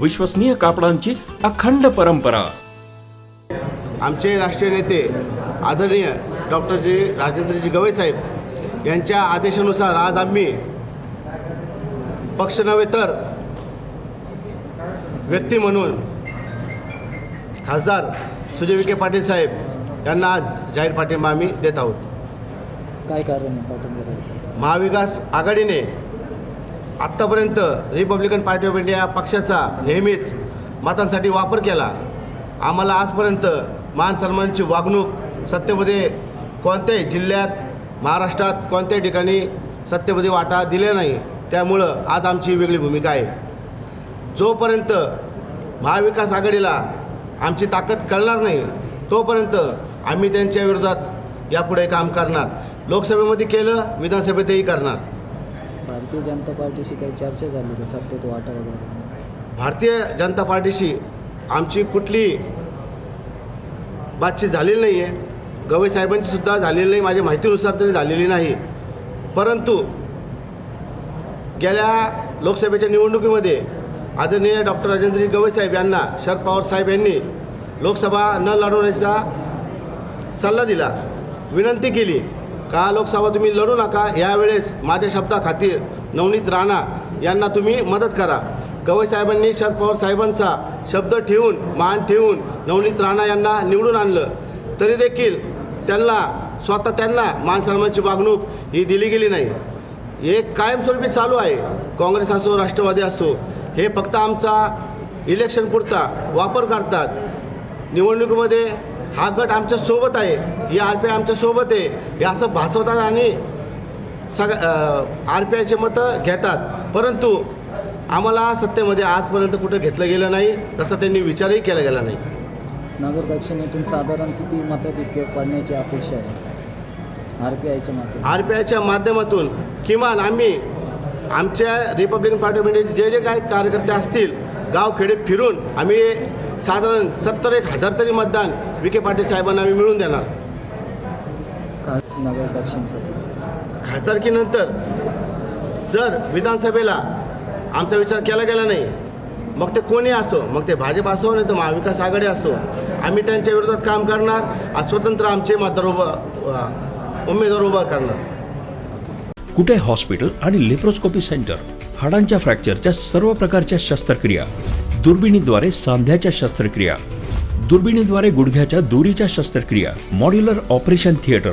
विश्वसनीय कापडांची अखंड परंपरा. आमचे राष्ट्रीय नेते आदरणीय डॉक्टर जी राजेंद्रजी गवई साहेब यांच्या आदेशानुसार आज आम्ही पक्ष नव्हे तर व्यक्ती म्हणून खासदार सुजय विखे पाटील साहेब यांना आज जाहीर पाठिंबा आम्ही देत आहोत. काय कारण महाविकास आघाडीने आत्तापर्यंत रिपब्लिकन पार्टी ऑफ इंडिया पक्षाचा नेहमीच मतांसाठी वापर केला. आम्हाला आजपर्यंत मान सन्मानाची वागणूक सत्तेमध्ये कोणत्याही जिल्ह्यात महाराष्ट्रात कोणत्याही ठिकाणी सत्तेमध्ये वाटा दिले नाही. त्यामुळं आज आमची वेगळी भूमिका आहे. जोपर्यंत महाविकास आघाडीला आमची ताकद कळणार नाही तोपर्यंत आम्ही त्यांच्या विरोधात यापुढे काम करणार. लोकसभेमध्ये केलं विधानसभेतही करणार. भारतीय जनता पार्टीशी काही चर्चा झाली का? सत्तेत वाटा वगैरे? भारतीय जनता पार्टीशी आमची कुठली बातचीत झालेली नाही आहे गवई साहेबांची सुद्धा झालेली नाही माझ्या माहितीनुसार तरी झालेली नाही. परंतु गेल्या लोकसभेच्या निवडणुकीमध्ये आदरणीय डॉक्टर राजेंद्रजी गवई साहेब यांना शरद पवार साहेब यांनी लोकसभा न लढवण्याचा सल्ला दिला. विनंती केली का लोकसभा तुम्ही लढू नका? यावेळेस माझ्या शब्दाखातीर नवनीत राणा यांना तुम्ही मदत करा. गवई साहेबांनी शरद पवार साहेबांचा शब्द ठेवून मान ठेवून नवनीत राणा यांना निवडून आणलं. तरी देखील त्यांना स्वतः त्यांना मान सन्मानची वागणूक ही दिली गेली नाही. हे कायमस्वरूपी चालू आहे. काँग्रेस असो राष्ट्रवादी असो हे फक्त आमचा इलेक्शन पुरता वापर करतात. निवडणुकीमध्ये हा गट आमच्यासोबत आहे. ही आर पी आय आहे. हे असं भासवतात आणि सग आर पी आयचे मतं घेतात. परंतु आम्हाला सत्तेमध्ये आजपर्यंत कुठं घेतलं गेलं नाही तसा त्यांनी विचारही केला गेला नाही. नगर दक्षिणेतून साधारण किती मताधिक्य पडण्याची अपेक्षा आहे? आर पी आयच्या माध्यमातून. आर पी आयच्या माध्यमातून किमान आम्ही आमच्या रिपब्लिकन पार्टी ऑफ इंडियाचे जे जे काही कार्यकर्ते असतील गावखेडे फिरून आम्ही साधारण सत्तर एक हजार तरी मतदान विखे पाटील साहेबांना आम्ही मिळवून देणार. नगर दक्षिणसाठी खासदारकीनंतर जर विधानसभेला आमचा विचार केला गेला नाही मग ते कोणी असो मग ते भाजप असो नाही तर महाविकास आघाडी असो आम्ही त्यांच्या विरोधात काम करणार आणि स्वतंत्र आमचे मतदार उभं उमेदवार उभा करणार. कुठे हॉस्पिटल आणि लेप्रोस्कोपी सेंटर हाडांच्या फ्रॅक्चरच्या सर्व प्रकारच्या शस्त्रक्रिया दुर्बिणीद्वारे सांध्याच्या शस्त्रक्रिया दुर्बिणीद्वारे गुडघ्याच्या दोरीच्या शस्त्रक्रिया modular operation theatre